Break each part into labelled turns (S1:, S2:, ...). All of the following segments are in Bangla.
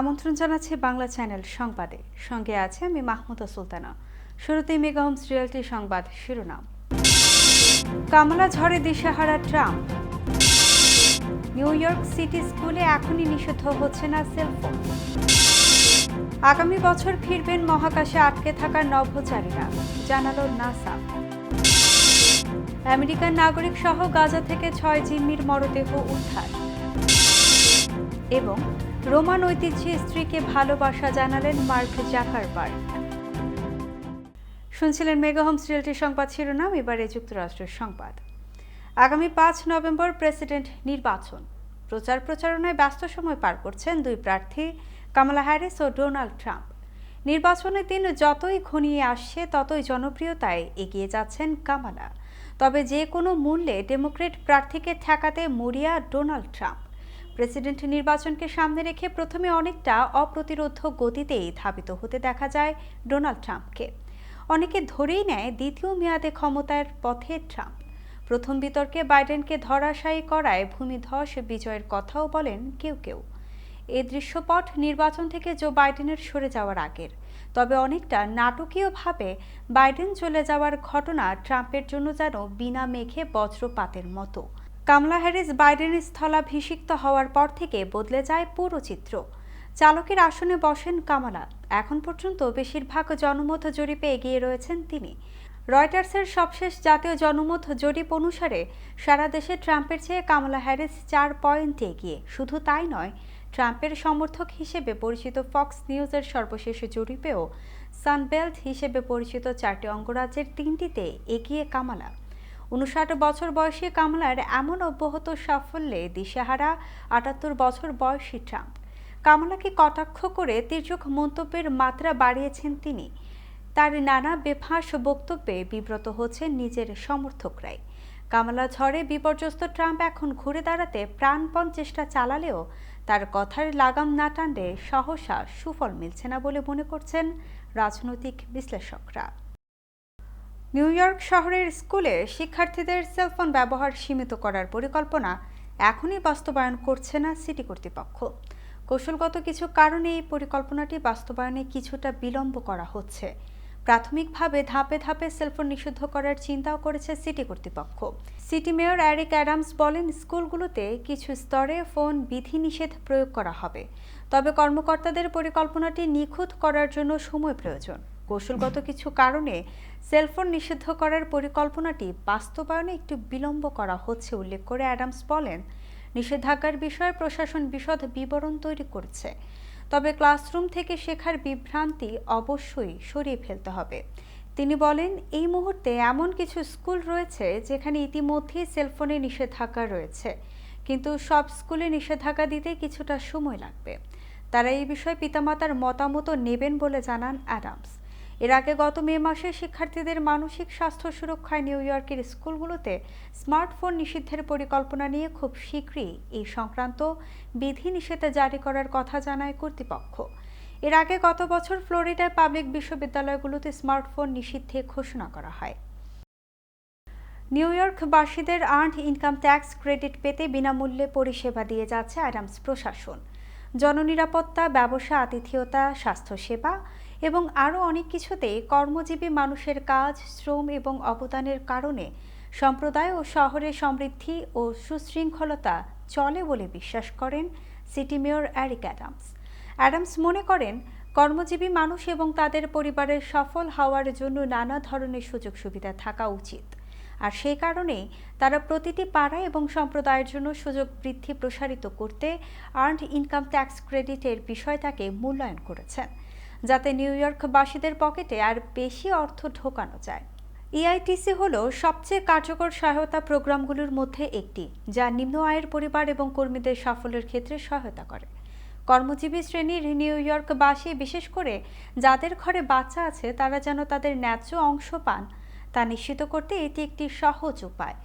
S1: আমন্ত্রণ জানাচ্ছে বাংলা চ্যানেল সংবাদে সঙ্গে আছে আমি মাহমুদা সুলতানা শুরুতে মেগা হোমস রিয়েলটি সংবাদ শিরোনাম কামলা ঝড়ে দিশাহারা ট্রাম্প নিউ ইয়র্ক সিটি স্কুলে এখনই নিষিদ্ধ হচ্ছে না সেলফোন আগামী বছর ফিরবেন মহাকাশে আটকে থাকা নভোচারীরা জানালো নাসা আমেরিকান নাগরিক সহ গাজা থেকে ছয় জিম্মির মরদেহ উদ্ধার এবং রোমান ঐতিহ্যে স্ত্রীকে ভালোবাসা জানালেন মার্ক জাকারবার শুনছিলেন মেগাহোম সিরিয়ালটির সংবাদ শিরোনাম এবারে যুক্তরাষ্ট্রের সংবাদ আগামী পাঁচ নভেম্বর প্রেসিডেন্ট নির্বাচন প্রচার প্রচারণায় ব্যস্ত সময় পার করছেন দুই প্রার্থী কামলা হ্যারিস ও ডোনাল্ড ট্রাম্প নির্বাচনের দিন যতই ঘনিয়ে আসছে ততই জনপ্রিয়তায় এগিয়ে যাচ্ছেন কামালা তবে যে কোনো মূল্যে ডেমোক্রেট প্রার্থীকে ঠেকাতে মরিয়া ডোনাল্ড ট্রাম্প প্রেসিডেন্ট নির্বাচনকে সামনে রেখে প্রথমে অনেকটা অপ্রতিরোধ গতিতেই ধাবিত হতে দেখা যায় ডোনাল্ড ট্রাম্পকে অনেকে ধরেই নেয় দ্বিতীয় মেয়াদে ক্ষমতার পথে ট্রাম্প প্রথম বিতর্কে বাইডেনকে ধরাশায়ী করায় ভূমিধস বিজয়ের কথাও বলেন কেউ কেউ এ দৃশ্যপট নির্বাচন থেকে জো বাইডেনের সরে যাওয়ার আগের তবে অনেকটা নাটকীয়ভাবে বাইডেন চলে যাওয়ার ঘটনা ট্রাম্পের জন্য যেন বিনা মেঘে বজ্রপাতের মতো কামলা হ্যারিস বাইডেন স্থলাভিষিক্ত হওয়ার পর থেকে বদলে যায় পুরো চিত্র চালকের আসনে বসেন কামালা এখন পর্যন্ত বেশিরভাগ জনমত জরিপে এগিয়ে রয়েছেন তিনি রয়টার্সের সবশেষ জাতীয় জনমত জরিপ অনুসারে সারা দেশে ট্রাম্পের চেয়ে কামলা হ্যারিস চার পয়েন্ট এগিয়ে শুধু তাই নয় ট্রাম্পের সমর্থক হিসেবে পরিচিত ফক্স নিউজের সর্বশেষ জরিপেও সানবেল্ট হিসেবে পরিচিত চারটি অঙ্গরাজ্যের তিনটিতে এগিয়ে কামালা উনষাট বছর বয়সী কামলার এমন অব্যাহত সাফল্যে দিশেহারা আটাত্তর বছর বয়সী ট্রাম্প কামলাকে কটাক্ষ করে তির্যক মন্তব্যের মাত্রা বাড়িয়েছেন তিনি তার নানা বেফাঁস বক্তব্যে বিব্রত হচ্ছেন নিজের সমর্থকরাই কামলা ঝড়ে বিপর্যস্ত ট্রাম্প এখন ঘুরে দাঁড়াতে প্রাণপণ চেষ্টা চালালেও তার কথার লাগাম না টানলে সহসা সুফল মিলছে না বলে মনে করছেন রাজনৈতিক বিশ্লেষকরা নিউ ইয়র্ক শহরের স্কুলে শিক্ষার্থীদের সেলফোন ব্যবহার সীমিত করার পরিকল্পনা এখনই বাস্তবায়ন করছে না সিটি কর্তৃপক্ষ কৌশলগত কিছু কারণে এই পরিকল্পনাটি বাস্তবায়নে কিছুটা বিলম্ব করা হচ্ছে প্রাথমিকভাবে ধাপে ধাপে সেলফোন নিষিদ্ধ করার চিন্তাও করেছে সিটি কর্তৃপক্ষ সিটি মেয়র অ্যারিক অ্যাডামস বলেন স্কুলগুলোতে কিছু স্তরে ফোন বিধিনিষেধ প্রয়োগ করা হবে তবে কর্মকর্তাদের পরিকল্পনাটি নিখুঁত করার জন্য সময় প্রয়োজন কৌশলগত কিছু কারণে সেলফোন নিষিদ্ধ করার পরিকল্পনাটি বাস্তবায়নে একটু বিলম্ব করা হচ্ছে উল্লেখ করে অ্যাডামস বলেন নিষেধাজ্ঞার বিষয়ে প্রশাসন বিশদ বিবরণ তৈরি করছে তবে ক্লাসরুম থেকে শেখার বিভ্রান্তি অবশ্যই সরিয়ে ফেলতে হবে তিনি বলেন এই মুহূর্তে এমন কিছু স্কুল রয়েছে যেখানে ইতিমধ্যেই সেলফোনে নিষেধাজ্ঞা রয়েছে কিন্তু সব স্কুলে নিষেধাজ্ঞা দিতে কিছুটা সময় লাগবে তারা এই বিষয়ে পিতামাতার মতামত নেবেন বলে জানান অ্যাডামস এর আগে গত মে মাসে শিক্ষার্থীদের মানসিক স্বাস্থ্য সুরক্ষায় নিউ ইয়র্কের স্কুলগুলোতে স্মার্টফোন নিষিদ্ধের পরিকল্পনা নিয়ে খুব শীঘ্রই এই সংক্রান্ত বিধিনিষেধ জারি করার কথা জানায় কর্তৃপক্ষ এর আগে গত বছর ফ্লোরিডায় পাবলিক বিশ্ববিদ্যালয়গুলোতে স্মার্টফোন নিষিদ্ধে ঘোষণা করা হয় নিউ ইয়র্কবাসীদের আর্ন্ড ইনকাম ট্যাক্স ক্রেডিট পেতে বিনামূল্যে পরিষেবা দিয়ে যাচ্ছে আরামস প্রশাসন জননিরাপত্তা ব্যবসা আতিথেয়তা স্বাস্থ্যসেবা এবং আরও অনেক কিছুতে কর্মজীবী মানুষের কাজ শ্রম এবং অবদানের কারণে সম্প্রদায় ও শহরের সমৃদ্ধি ও সুশৃঙ্খলতা চলে বলে বিশ্বাস করেন city mayor Eric Adams Adams মনে করেন কর্মজীবী মানুষ এবং তাদের পরিবারের সফল হওয়ার জন্য নানা ধরনের সুযোগ সুবিধা থাকা উচিত আর সেই কারণেই তারা প্রতিটি পাড়া এবং সম্প্রদায়ের জন্য সুযোগ বৃদ্ধি প্রসারিত করতে আর্নড ইনকাম ট্যাক্স ক্রেডিটের বিষয়টাকে মূল্যায়ন করেছেন যাতে নিউ ইয়র্কবাসীদের পকেটে আর বেশি অর্থ ঢোকানো যায় ইআইটিসি হল সবচেয়ে কার্যকর সহায়তা প্রোগ্রামগুলোর মধ্যে একটি যা নিম্ন আয়ের পরিবার এবং কর্মীদের সাফল্যের ক্ষেত্রে সহায়তা করে কর্মজীবী শ্রেণীর নিউ ইয়র্কবাসী বিশেষ করে যাদের ঘরে বাচ্চা আছে তারা যেন তাদের ন্যায্য অংশ পান তা নিশ্চিত করতে এটি একটি সহজ উপায়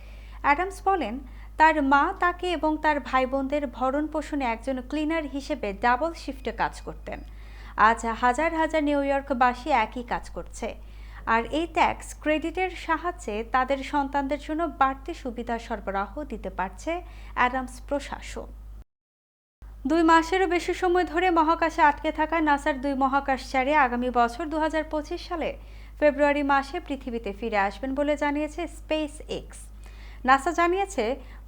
S1: অ্যাডামস বলেন তার মা তাকে এবং তার ভাই বোনদের ভরণ পোষণে একজন ক্লিনার হিসেবে ডাবল শিফটে কাজ করতেন আজ হাজার হাজার নিউ ইয়র্কবাসী একই কাজ করছে আর এই ট্যাক্স ক্রেডিটের সাহায্যে তাদের সন্তানদের জন্য বাড়তি সুবিধা সরবরাহ দিতে পারছে অ্যাডামস প্রশাসন দুই মাসেরও বেশি সময় ধরে মহাকাশে আটকে থাকা নাসার দুই মহাকাশচারী আগামী বছর দু সালে ফেব্রুয়ারি মাসে পৃথিবীতে ফিরে আসবেন বলে জানিয়েছে স্পেস এক্স নাসা জানিয়েছে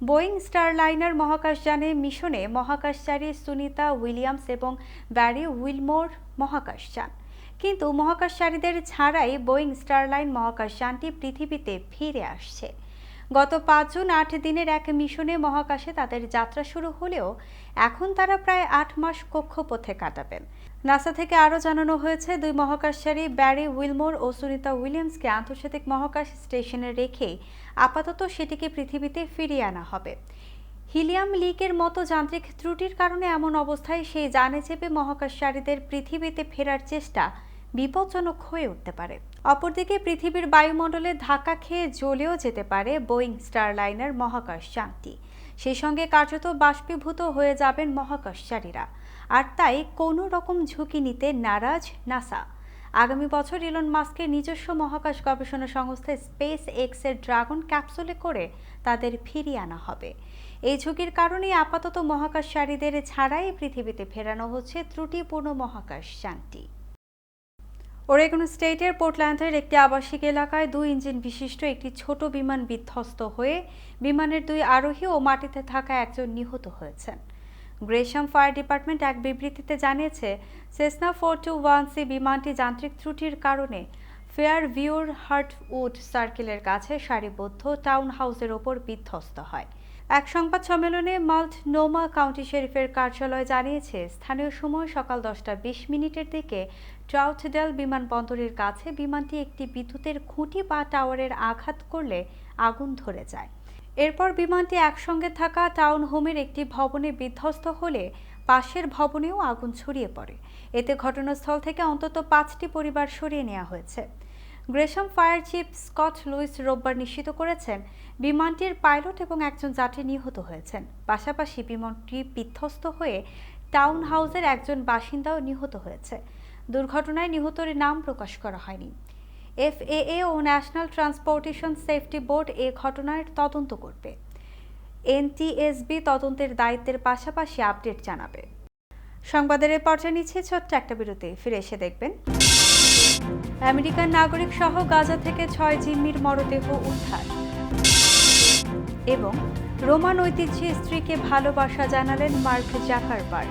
S1: বোয়িং স্টারলাইনার মহাকাশযানে মিশনে মহাকাশচারী সুনিতা উইলিয়ামস এবং ব্যারি উইলমোর মহাকাশযান কিন্তু মহাকাশচারীদের ছাড়াই বোয়িং স্টারলাইন মহাকাশযানটি পৃথিবীতে ফিরে আসছে গত পাঁচ জুন আট দিনের এক মিশনে মহাকাশে তাদের যাত্রা শুরু হলেও এখন তারা প্রায় আট মাস কক্ষপথে কাটাবেন নাসা থেকে আরও জানানো হয়েছে দুই মহাকাশচারী ব্যারি উইলমোর ও সুনিতা উইলিয়ামসকে আন্তর্জাতিক মহাকাশ স্টেশনে রেখে আপাতত সেটিকে পৃথিবীতে ফিরিয়ে আনা হবে হিলিয়াম লিকের মতো যান্ত্রিক ত্রুটির কারণে এমন অবস্থায় সেই জানে চেপে মহাকাশচারীদের পৃথিবীতে ফেরার চেষ্টা বিপজ্জনক হয়ে উঠতে পারে অপরদিকে পৃথিবীর বায়ুমণ্ডলে ধাক্কা খেয়ে জ্বলেও যেতে পারে বোয়িং স্টারলাইনার মহাকাশ যানটি সেই সঙ্গে কার্যত বাষ্পীভূত হয়ে যাবেন মহাকাশচারীরা আর তাই কোনো রকম ঝুঁকি নিতে নারাজ নাসা আগামী বছর ইলন মাস্কের নিজস্ব মহাকাশ গবেষণা সংস্থা স্পেস এক্সের ড্রাগন ক্যাপসুলে করে তাদের ফিরিয়ে আনা হবে এই ঝুঁকির কারণে আপাতত মহাকাশচারীদের ছাড়াই পৃথিবীতে ফেরানো হচ্ছে ত্রুটিপূর্ণ মহাকাশ যানটি ওরেগন স্টেটের পোর্টল্যান্ডের একটি আবাসিক এলাকায় দুই ইঞ্জিন বিশিষ্ট একটি ছোট বিমান বিধ্বস্ত হয়ে বিমানের দুই আরোহী ও মাটিতে থাকা একজন নিহত হয়েছেন গ্রেশাম ফায়ার ডিপার্টমেন্ট এক বিবৃতিতে জানিয়েছে Cessna four two one C বিমানটি যান্ত্রিক ত্রুটির কারণে ফেয়ার ভিউর হার্টউড সার্কেলের কাছে সারিবদ্ধ টাউন হাউসের ওপর বিধ্বস্ত হয় এক সংবাদ সম্মেলনে মাল্ট নোমা কাউন্টি শেরিফের কার্যালয় জানিয়েছে স্থানীয় সময় সকাল দশটা বিশ মিনিটের দিকে ট্রাউটডেল বিমানবন্দরের কাছে বিমানটি একটি বিদ্যুতের খুঁটি বা টাওয়ারের আঘাত করলে আগুন ধরে যায় এরপর বিমানটি একসঙ্গে থাকা টাউন হোমের একটি ভবনে বিধ্বস্ত হলে পাশের ভবনেও আগুন ছড়িয়ে পড়ে এতে ঘটনাস্থল থেকে অন্তত পাঁচটি পরিবার সরিয়ে নেওয়া হয়েছে Gresham fire chief Scott Lewis রোববার নিশ্চিত করেছেন বিমানটির পাইলট এবং একজন যাত্রী নিহত হয়েছেন পাশাপাশি বিমানটি বিধ্বস্ত হয়ে টাউন হাউসের একজন বাসিন্দাও নিহত হয়েছে দুর্ঘটনায় নিহতের নাম প্রকাশ করা হয়নি এফএএ ও ন্যাশনাল ট্রান্সপোর্টেশন সেফটি বোর্ড এ ঘটনার তদন্ত করবে এনটিএসবি তদন্তের দায়িত্বের পাশাপাশি আপডেট জানাবে সংবাদের পর্যায়ে নিচ্ছে ছোট্ট একটা বিরতি ফিরে এসে দেখবেন আমেরিকান নাগরিক সহ গাজা থেকে ছয় জিম্মির মরদেহ উদ্ধার এবং রোমান ঐতিহ্যে স্ত্রীকে ভালোবাসা জানালেন মার্ক জাকারবার্গ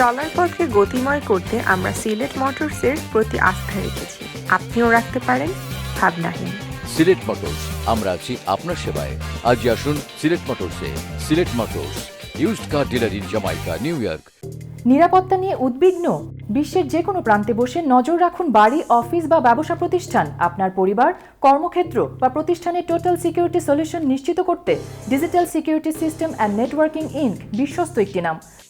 S2: চলার পথকে গতিময় করতে আমরা সিলেট মোটরসের প্রতি আস্থা রেখেছি আপনিও রাখতে পারেন ভাবনাহীন
S3: সিলেট মোটরস আমরা আছি আপনার সেবায় আজ আসুন সিলেট মোটরসে Sylhet Motors used car dealer in Jamaica New York
S4: নিরাপত্তা নিয়ে উদ্বিগ্ন বিশ্বের যে কোনো প্রান্তে বসে নজর রাখুন বাড়ি অফিস বা ব্যবসা প্রতিষ্ঠান আপনার পরিবার কর্মক্ষেত্র বা প্রতিষ্ঠানের টোটাল সিকিউরিটি সলিউশন নিশ্চিত করতে digital security system and networking Inc বিশ্বস্ত একটি নাম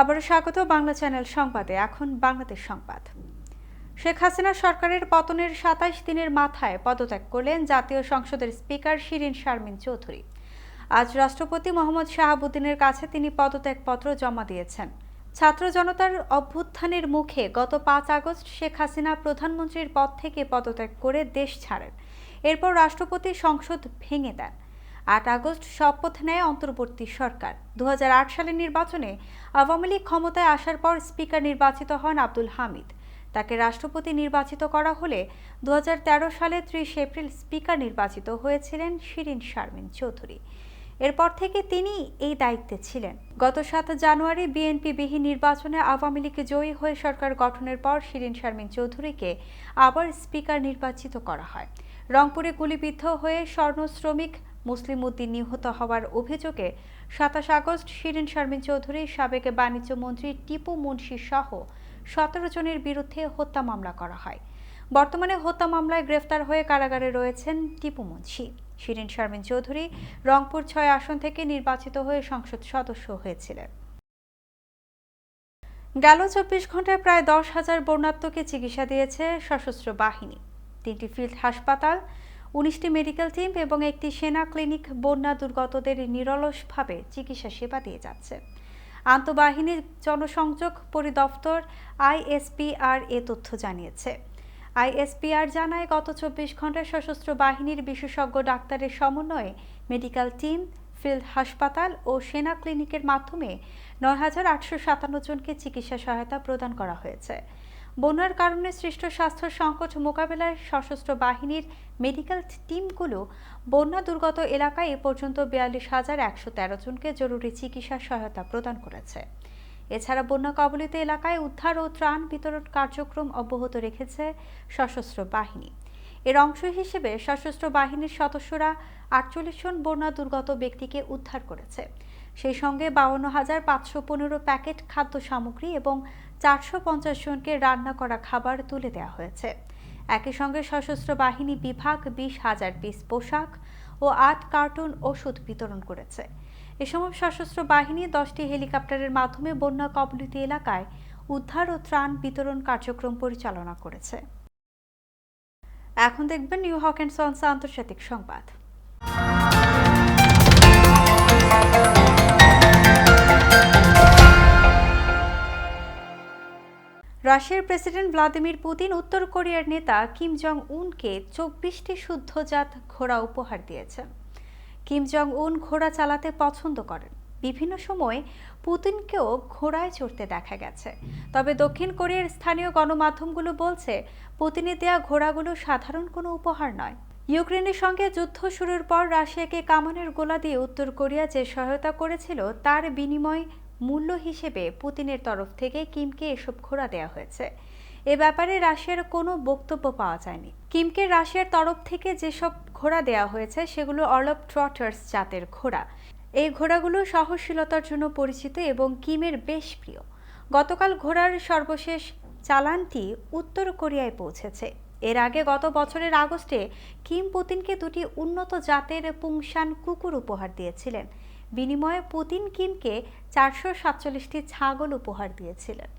S1: আবারও স্বাগত বাংলা চ্যানেল সংবাদে এখন বাংলাদেশ সংবাদ শেখ হাসিনা সরকারের পতনের সাতাইশ দিনের মাথায় পদত্যাগ করলেন জাতীয় সংসদের স্পিকার শিরিন শারমিন চৌধুরী আজ রাষ্ট্রপতি মোহাম্মদ শাহাবুদ্দিনের কাছে তিনি পদত্যাগপত্র জমা দিয়েছেন ছাত্র জনতার অভ্যুত্থানের মুখে গত পাঁচ আগস্ট শেখ হাসিনা প্রধানমন্ত্রীর পদ থেকে পদত্যাগ করে দেশ ছাড়েন এরপর রাষ্ট্রপতি সংসদ ভেঙে দেন আট আগস্ট শপথ নেয় অন্তর্বর্তী সরকার দু সালের নির্বাচনে আওয়ামী লীগ ক্ষমতায় আসার পর স্পিকার নির্বাচিত হন আব্দুল হামিদ তাকে রাষ্ট্রপতি নির্বাচিত করা হলে দু সালে ত্রিশ এপ্রিল স্পিকার নির্বাচিত হয়েছিলেন শিরিন শারমিন চৌধুরী এরপর থেকে তিনি এই দায়িত্বে ছিলেন গত সাত জানুয়ারি বিএনপি বিহীন নির্বাচনে আওয়ামী লীগ জয়ী হয়ে সরকার গঠনের পর শিরিন শারমিন চৌধুরীকে আবার স্পিকার নির্বাচিত করা হয় রংপুরে গুলিবিদ্ধ হয়ে স্বর্ণ শ্রমিক মুসলিম উদ্দিন নিহত হওয়ার অভিযোগে সাতাশ আগস্ট শিরিন শারমিন চৌধুরী সাবেক বাণিজ্য মন্ত্রী টিপু মুন্সি সহ সতেরো জনের বিরুদ্ধে হত্যা মামলা করা হয় বর্তমানে হত্যা মামলায় গ্রেফতার হয়ে কারাগারে রয়েছেন টিপু মুন্সি শিরিন শারমিন চৌধুরী রংপুর ছয় আসন থেকে নির্বাচিত হয়ে সংসদ সদস্য হয়েছিলেন গেল চব্বিশ ঘন্টায় প্রায় দশ হাজার বর্ণাত্মকে চিকিৎসা দিয়েছে সশস্ত্র বাহিনী তিনটি ফিল্ড হাসপাতাল উনিশটি মেডিকেল টিম এবং একটি সেনা ক্লিনিক বন্যা দুর্গতদের নিরলসভাবে চিকিৎসা সেবা দিয়ে যাচ্ছে আন্তঃবাহিনীর জনসংযোগ পরিদপ্তর আইএসপিআর এ তথ্য জানিয়েছে আইএসপিআর জানায় গত চব্বিশ ঘন্টায় সশস্ত্র বাহিনীর বিশেষজ্ঞ ডাক্তারের সমন্বয়ে মেডিকেল টিম ফিল্ড হাসপাতাল ও সেনা ক্লিনিকের মাধ্যমে নয় হাজার আটশো সাতান্ন জনকে চিকিৎসা সহায়তা প্রদান করা হয়েছে বন্যার কারণে সৃষ্ট স্বাস্থ্য সংকট মোকাবেলায় সশস্ত্র বাহিনীর মেডিকেল টিমগুলো বন্যা দুর্গত এলাকায় এ পর্যন্ত বিয়াল্লিশ হাজার একশো তেরো জনকে জরুরি চিকিৎসা সহায়তা প্রদান করেছে এছাড়া বন্যা কবলিত এলাকায় উদ্ধার ও ত্রাণ বিতরণ কার্যক্রম অব্যাহত রেখেছে সশস্ত্র বাহিনী এর অংশ হিসেবে সশস্ত্র বাহিনীর সদস্যরা আটচল্লিশ জন বন্যা দুর্গত ব্যক্তিকে উদ্ধার করেছে সেই সঙ্গে বাউন্ন হাজার পাঁচশো পনেরো প্যাকেট খাদ্য সামগ্রী এবং চারশো পঞ্চাশ জনকে রান্না করা খাবার তুলে দেওয়া হয়েছে একই সঙ্গে সশস্ত্র বাহিনী বিভাগ বিশ হাজার পিস পোশাক ও আট কার্টুন ওষুধ বিতরণ করেছে এ সময় সশস্ত্র বাহিনী দশটি হেলিকপ্টারের মাধ্যমে বন্যা কমিউনিটি এলাকায় উদ্ধার ও ত্রাণ বিতরণ কার্যক্রম পরিচালনা করেছে এখন দেখবেন নিউ হক সন্স আন্তর্জাতিক সংবাদ রাশিয়ার প্রেসিডেন্ট ভ্লাদিমির পুতিন উত্তর কোরিয়ার নেতা কিম জং উনকে চব্বিশটি শুদ্ধজাত ঘোড়া উপহার দিয়েছেন কিম জং উন ঘোড়া চালাতে পছন্দ করেন বিভিন্ন সময় পুতিনকেও ঘোড়ায় চড়তে দেখা গেছে তবে দক্ষিণ কোরিয়ার স্থানীয় গণমাধ্যমগুলো বলছে পুতিনের দেয়া ঘোড়াগুলো সাধারণ কোনো উপহার নয় ইউক্রেনের সঙ্গে যুদ্ধ শুরুর পর রাশিয়াকে কামানের গোলা দিয়ে উত্তর কোরিয়া যে সহায়তা করেছিল তার বিনিময় মূল্য হিসেবে পুতিনের তরফ থেকে কিমকে এসব ঘোড়া দেওয়া হয়েছে এ ব্যাপারে রাশিয়ার কোনো বক্তব্য পাওয়া যায়নি কিমকে রাশিয়ার তরফ থেকে যেসব ঘোড়া দেওয়া হয়েছে সেগুলো অফ ট্রটার্স জাতের ঘোড়া এই ঘোড়াগুলো সহনশীলতার জন্য পরিচিত এবং কিমের বেশ প্রিয় গতকাল ঘোড়ার সর্বশেষ চালানটি উত্তর কোরিয়ায় পৌঁছেছে এর আগে গত বছরের আগস্টে কিম পুতিনকে দুটি উন্নত জাতের পুংশান কুকুর উপহার দিয়েছিলেন বিনিময়ে পুতিন কিমকে চারশো সাতচল্লিশটি ছাগল উপহার দিয়েছিলেন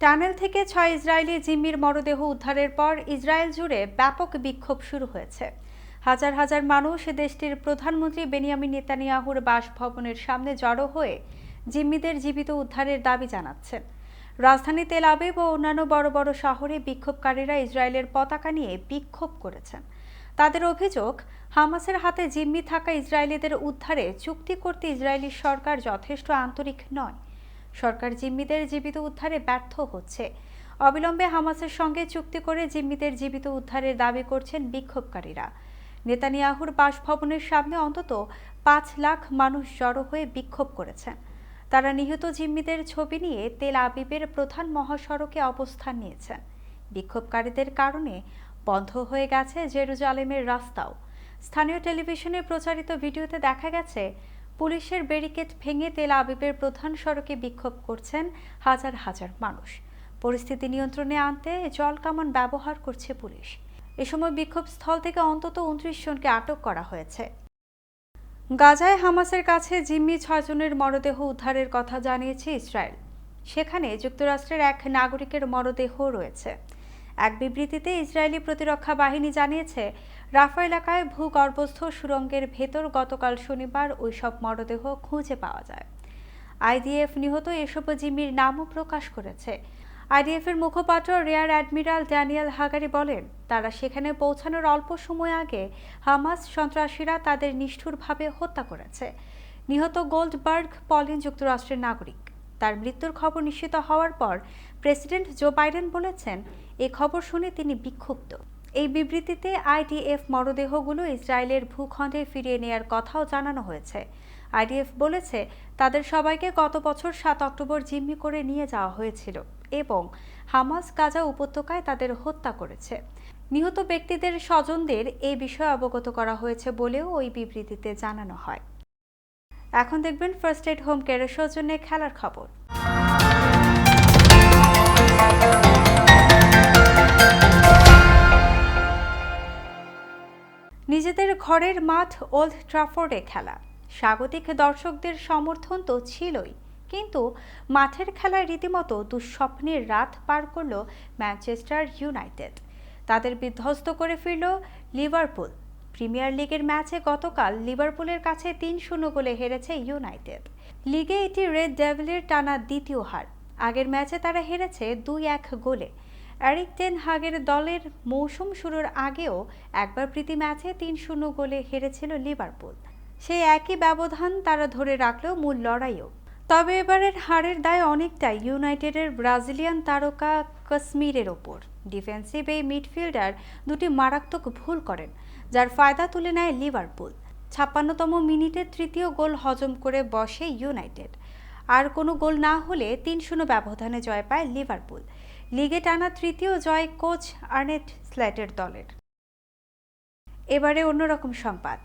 S1: টানেল থেকে ছয় ইসরায়েলি জিম্মির মরদেহ উদ্ধারের পর ইসরায়েল জুড়ে ব্যাপক বিক্ষোভ শুরু হয়েছে হাজার হাজার মানুষ দেশটির প্রধানমন্ত্রী বেনিয়ামিন নেতানিয়াহুর বাসভবনের সামনে জড়ো হয়ে জিম্মিদের জীবিত উদ্ধারের দাবি জানাচ্ছেন রাজধানী তেল আবিব ও অন্যান্য বড় বড় শহরে বিক্ষোভকারীরা ইসরায়েলের পতাকা নিয়ে বিক্ষোভ করেছেন তাদের অভিযোগ হামাসের হাতে জিম্মি থাকা ইসরায়েলিদের উদ্ধারে চুক্তি করতে ইসরায়েলি সরকার যথেষ্ট আন্তরিক নয় সরকার জিম্মিদের জীবিত উদ্ধারে ব্যর্থ হচ্ছে অবিলম্বে হামাসের সঙ্গে চুক্তি করে জিম্মিদের জীবিত উদ্ধারের দাবি করছেন বিক্ষোভকারীরা নেতানিয়াহুর বাসভবনের সামনে অন্তত পাঁচ লাখ মানুষ জড়ো হয়ে বিক্ষোভ করেছেন তারা নিহত জিম্মিদের ছবি নিয়ে তেল আবিবের প্রধান মহাসড়কে অবস্থান নিয়েছেন বিক্ষোভকারীদের কারণে বন্ধ হয়ে গেছে জেরুজালেমের রাস্তাও স্থানীয় টেলিভিশনে প্রচারিত ভিডিওতে দেখা গেছে পুলিশের ব্যারিকেড ভেঙে তেল আবিবের প্রধান সড়কে বিক্ষোভ করছেন হাজার হাজার মানুষ পরিস্থিতি নিয়ন্ত্রণে আনতে জল কামান ব্যবহার করছে পুলিশ এ সময় বিক্ষোভ স্থল থেকে অন্তত উনত্রিশ জনকে আটক করা হয়েছে গাজায় হামাসের কাছে জিম্মি ছয়জনের মরদেহ উদ্ধারের কথা জানিয়েছে ইসরায়েল সেখানে যুক্তরাষ্ট্রের এক নাগরিকের মরদেহ রয়েছে এক বিবৃতিতে ইসরায়েলি প্রতিরক্ষা বাহিনী জানিয়েছে রাফা এলাকায় ভূগর্ভস্থ সুরঙ্গের ভেতর গতকাল শনিবার ওইসব মরদেহ খুঁজে পাওয়া যায় আইডিএফ নিহত এসব জিম্মির নামও প্রকাশ করেছে আইডিএফের মুখপাত্র রেয়ার অ্যাডমিরাল ড্যানিয়েল হাগারি বলেন তারা সেখানে পৌঁছানোর অল্প সময় আগে হামাস সন্ত্রাসীরা তাদের নিষ্ঠুরভাবে হত্যা করেছে নিহত গোল্ডবার্গ পলিন যুক্তরাষ্ট্রের নাগরিক তার মৃত্যুর খবর নিশ্চিত হওয়ার পর প্রেসিডেন্ট জো বাইডেন বলেছেন এই খবর শুনে তিনি বিক্ষুব্ধ এই বিবৃতিতে আইডিএফ মরদেহগুলো ইসরায়েলের ভূখণ্ডে ফিরিয়ে নেয়ার কথাও জানানো হয়েছে আইডিএফ বলেছে তাদের সবাইকে গত বছর সাত অক্টোবর জিম্মি করে নিয়ে যাওয়া হয়েছিল এবং হামাস গাজা উপত্যকায় তাদের হত্যা করেছে নিহত ব্যক্তিদের স্বজনদের এই বিষয়ে অবগত করা হয়েছে বলেও ওই বিবৃতিতে জানানো হয় এখন দেখবেন ফার্স্ট এড হোম কেয়ারের সৌজন্যে খেলার খবর নিজেদের ঘরের মাঠ ওল্ড ট্রাফোর্ডে খেলা স্বাগতিক দর্শকদের সমর্থন তো ছিলই কিন্তু মাঠের খেলায় রীতিমতো দুঃস্বপ্নের রাত পার করল ম্যানচেস্টার ইউনাইটেড তাদের বিধ্বস্ত করে ফিরল লিভারপুল প্রিমিয়ার লিগের ম্যাচে গতকাল লিভারপুলের কাছে তিন শূন্য গোলে হেরেছে ইউনাইটেড লিগে এটি রেড ডেভিলের টানা দ্বিতীয় হার আগের ম্যাচে তারা হেরেছে দুই এক গোলে অ্যারিক টেন হাগের দলের মৌসুম শুরুর আগেও একবার প্রীতি ম্যাচে তিন শূন্য গোলে হেরেছিল লিভারপুল সেই একই ব্যবধান তারা ধরে রাখলেও মূল লড়াইও তবে এবারের হারের দায় অনেকটাই ইউনাইটেডের ব্রাজিলিয়ান তারকা কাশ্মীরের ওপর ডিফেন্সিভ এই মিডফিল্ডার দুটি মারাত্মক ভুল করেন যার ফায়দা তুলে নেয় লিভারপুল ছাপ্পান্নতম মিনিটে তৃতীয় গোল হজম করে বসে ইউনাইটেড আর কোনো গোল না হলে তিন শূন্য ব্যবধানে জয় পায় লিভারপুল লিগে টানা তৃতীয় জয় কোচ আর্নেট স্ল্যাটের দলের এবারে অন্যরকম সংবাদ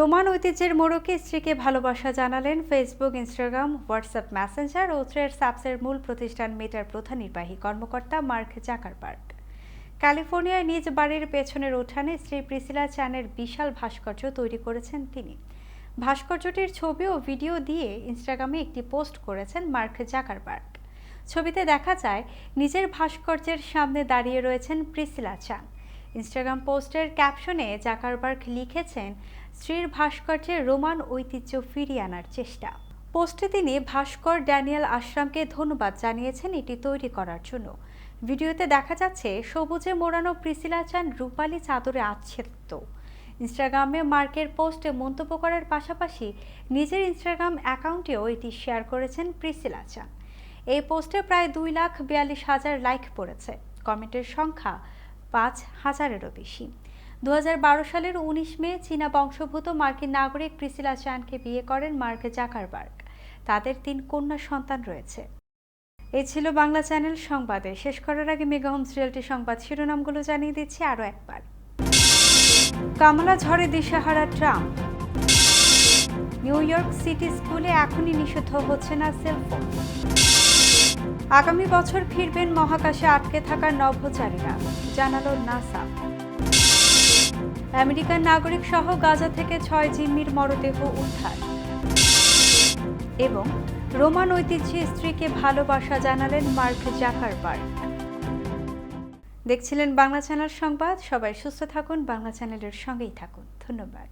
S1: রোমান ঐতিহ্যের মোড়কে স্ত্রীকে ভালোবাসা জানালেন ফেসবুক ইনস্টাগ্রাম হোয়াটসঅ্যাপ ম্যাসেঞ্জার ও থ্রেড সাপসের মূল প্রতিষ্ঠান মেটার প্রধান নির্বাহী কর্মকর্তা মার্ক জাকারবার্গ ক্যালিফোর্নিয়ায় নিজ বাড়ির পেছনের উঠানে শ্রী প্রিসিলা চ্যানের বিশাল ভাস্কর্য তৈরি করেছেন তিনি ভাস্কর্যটির ছবি ও ভিডিও দিয়ে ইনস্টাগ্রামে একটি পোস্ট করেছেন মার্ক জাকারবার্গ ছবিতে দেখা যায় নিজের ভাস্কর্যের সামনে দাঁড়িয়ে রয়েছেন প্রিসিলা চান ইনস্টাগ্রাম পোস্টের ক্যাপশনে জাকারবার্গ লিখেছেন স্ত্রীর ভাস্কর্যে রোমান ঐতিহ্য ফিরিয়ে আনার চেষ্টা পোস্টে তিনি ভাস্কর ড্যানিয়েল আশ্রামকে ধন্যবাদ জানিয়েছেন এটি তৈরি করার জন্য ভিডিওতে দেখা যাচ্ছে সবুজে মোড়ানো প্রিসিলা চান রূপালি চাদরে আচ্ছেদ্য ইনস্টাগ্রামে মার্কের পোস্টে মন্তব্য করার পাশাপাশি নিজের ইনস্টাগ্রাম অ্যাকাউন্টেও এটি শেয়ার করেছেন প্রিসিলা চান এই পোস্টে প্রায় দুই লাখ বিয়াল্লিশ হাজার লাইক পড়েছে কমেন্টের সংখ্যা পাঁচ হাজারেরও বেশি দু সালের উনিশ মে চীনা বংশোদ্ভূত মার্কিন নাগরিক প্রিসিলা চানকে বিয়ে করেন মার্ক জাকারবার্গ তাদের তিন কন্যা সন্তান রয়েছে এ ছিল বাংলা চ্যানেল সংবাদে শেষ করার আগে মেগা হোম সিরিয়ালটি সংবাদ শিরোনামগুলো জানিয়ে দিচ্ছি আরও একবার কামলা ঝড়ে দিশাহারা ট্রাম্প নিউ ইয়র্ক সিটি স্কুলে এখনই নিষিদ্ধ হচ্ছে না সেলফোন আগামী বছর ফিরবেন মহাকাশে আটকে থাকা নভোচারীরা জানালো নাসা আমেরিকান নাগরিক সহ গাজা থেকে ছয় জিম্মির মরদেহ উদ্ধার এবং রোমান ঐতিহ্যে স্ত্রীকে ভালোবাসা জানালেন মার্ক জাকারবার্গ দেখছিলেন বাংলা চ্যানেল সংবাদ সবাই সুস্থ থাকুন বাংলা চ্যানেলের সঙ্গেই থাকুন ধন্যবাদ